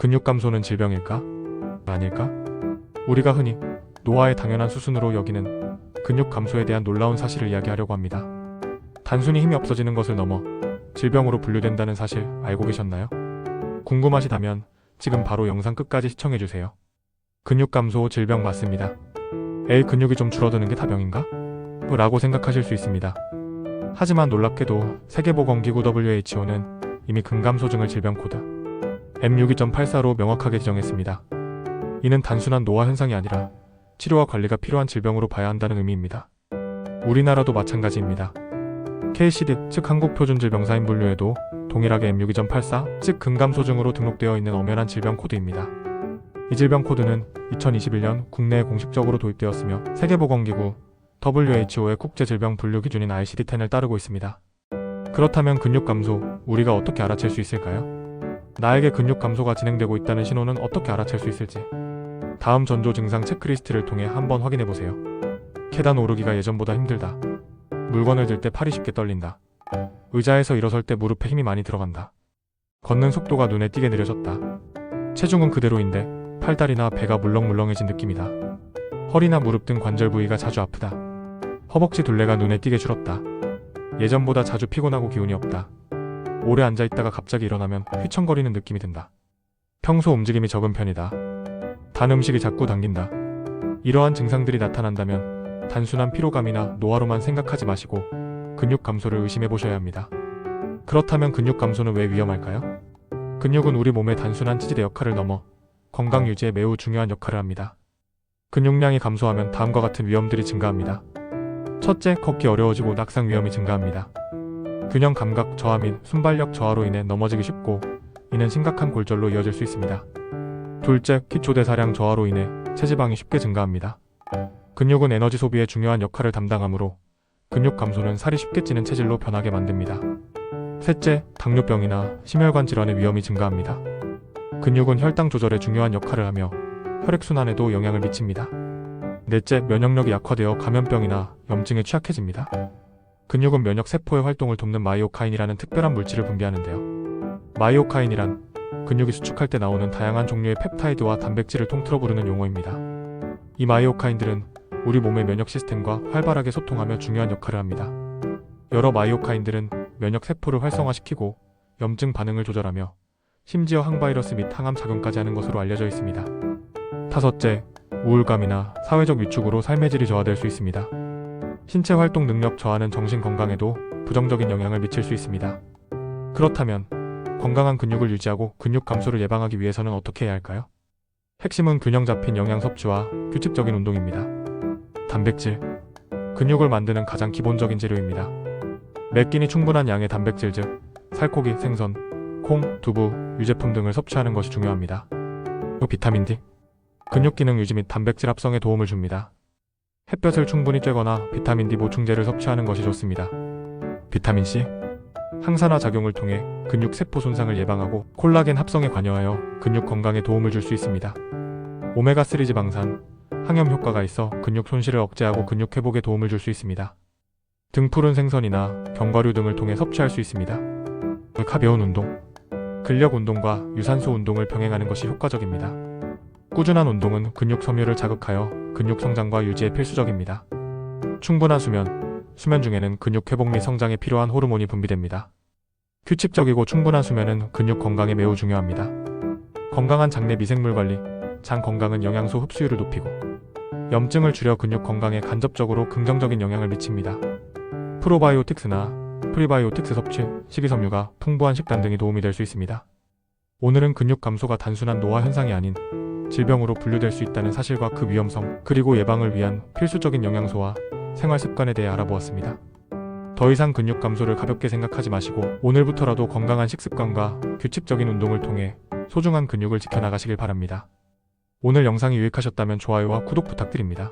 근육 감소는 질병일까? 아닐까? 우리가 흔히 노화의 당연한 수순으로 여기는 근육 감소에 대한 놀라운 사실을 이야기하려고 합니다. 단순히 힘이 없어지는 것을 넘어 질병으로 분류된다는 사실 알고 계셨나요? 궁금하시다면 지금 바로 영상 끝까지 시청해주세요. 근육 감소 질병 맞습니다. 에이 근육이 좀 줄어드는 게 다병인가? 라고 생각하실 수 있습니다. 하지만 놀랍게도 세계보건기구 WHO는 이미 근감소증을 질병 코드 M62.84로 명확하게 지정했습니다. 이는 단순한 노화 현상이 아니라 치료와 관리가 필요한 질병으로 봐야 한다는 의미입니다. 우리나라도 마찬가지입니다. KCD 즉 한국표준질병사인 분류에도 동일하게 M62.84 즉 근감소증으로 등록되어 있는 엄연한 질병 코드입니다. 이 질병 코드는 2021년 국내에 공식적으로 도입되었으며 세계보건기구 WHO의 국제질병 분류 기준인 ICD-10을 따르고 있습니다. 그렇다면 근육 감소, 우리가 어떻게 알아챌 수 있을까요? 나에게 근육 감소가 진행되고 있다는 신호는 어떻게 알아챌 수 있을지 다음 전조 증상 체크리스트를 통해 한번 확인해 보세요. 계단 오르기가 예전보다 힘들다. 물건을 들 때 팔이 쉽게 떨린다. 의자에서 일어설 때 무릎에 힘이 많이 들어간다. 걷는 속도가 눈에 띄게 느려졌다. 체중은 그대로인데 팔다리나 배가 물렁물렁해진 느낌이다. 허리나 무릎 등 관절 부위가 자주 아프다. 허벅지 둘레가 눈에 띄게 줄었다. 예전보다 자주 피곤하고 기운이 없다. 오래 앉아 있다가 갑자기 일어나면 휘청거리는 느낌이 든다. 평소 움직임이 적은 편이다. 단 음식이 자꾸 당긴다. 이러한 증상들이 나타난다면 단순한 피로감이나 노화로만 생각하지 마시고 근육 감소를 의심해 보셔야 합니다. 그렇다면 근육 감소는 왜 위험할까요? 근육은 우리 몸의 단순한 치질의 역할을 넘어 건강 유지에 매우 중요한 역할을 합니다. 근육량이 감소하면 다음과 같은 위험들이 증가합니다. 첫째, 걷기 어려워지고 낙상 위험이 증가합니다. 균형 감각 저하 및 순발력 저하로 인해 넘어지기 쉽고 이는 심각한 골절로 이어질 수 있습니다. 둘째, 기초 대사량 저하로 인해 체지방이 쉽게 증가합니다. 근육은 에너지 소비에 중요한 역할을 담당하므로 근육 감소는 살이 쉽게 찌는 체질로 변하게 만듭니다. 셋째, 당뇨병이나 심혈관 질환의 위험이 증가합니다. 근육은 혈당 조절에 중요한 역할을 하며 혈액순환에도 영향을 미칩니다. 넷째, 면역력이 약화되어 감염병이나 염증에 취약해집니다. 근육은 면역 세포의 활동을 돕는 마이오카인이라는 특별한 물질을 분비하는데요. 마이오카인이란 근육이 수축할 때 나오는 다양한 종류의 펩타이드와 단백질을 통틀어 부르는 용어입니다. 이 마이오카인들은 우리 몸의 면역 시스템과 활발하게 소통하며 중요한 역할을 합니다. 여러 마이오카인들은 면역 세포를 활성화시키고 염증 반응을 조절하며 심지어 항바이러스 및 항암 작용까지 하는 것으로 알려져 있습니다. 다섯째, 우울감이나 사회적 위축으로 삶의 질이 저하될 수 있습니다. 신체 활동 능력 저하는 정신 건강에도 부정적인 영향을 미칠 수 있습니다. 그렇다면 건강한 근육을 유지하고 근육 감소를 예방하기 위해서는 어떻게 해야 할까요? 핵심은 균형 잡힌 영양 섭취와 규칙적인 운동입니다. 단백질. 근육을 만드는 가장 기본적인 재료입니다. 매 끼니 충분한 양의 단백질 즉 살코기, 생선, 콩, 두부, 유제품 등을 섭취하는 것이 중요합니다. 또 비타민 D. 근육 기능 유지 및 단백질 합성에 도움을 줍니다. 햇볕을 충분히 쬐거나 비타민 D 보충제를 섭취하는 것이 좋습니다. 비타민 C. 항산화 작용을 통해 근육 세포 손상을 예방하고 콜라겐 합성에 관여하여 근육 건강에 도움을 줄 수 있습니다. 오메가3 지방산, 항염 효과가 있어 근육 손실을 억제하고 근육 회복에 도움을 줄 수 있습니다. 등푸른 생선이나 견과류 등을 통해 섭취할 수 있습니다. 가벼운 운동, 근력 운동과 유산소 운동을 병행하는 것이 효과적입니다. 꾸준한 운동은 근육 섬유를 자극하여 근육 성장과 유지에 필수적입니다. 충분한 수면, 수면 중에는 근육 회복 및 성장에 필요한 호르몬이 분비됩니다. 규칙적이고 충분한 수면은 근육 건강에 매우 중요합니다. 건강한 장내 미생물 관리, 장 건강은 영양소 흡수율을 높이고 염증을 줄여 근육 건강에 간접적으로 긍정적인 영향을 미칩니다. 프로바이오틱스나 프리바이오틱스 섭취, 식이섬유가 풍부한 식단 등이 도움이 될 수 있습니다. 오늘은 근육 감소가 단순한 노화 현상이 아닌 질병으로 분류될 수 있다는 사실과 그 위험성, 그리고 예방을 위한 필수적인 영양소와 생활 습관에 대해 알아보았습니다. 더 이상 근육 감소를 가볍게 생각하지 마시고 오늘부터라도 건강한 식습관과 규칙적인 운동을 통해 소중한 근육을 지켜나가시길 바랍니다. 오늘 영상이 유익하셨다면 좋아요와 구독 부탁드립니다.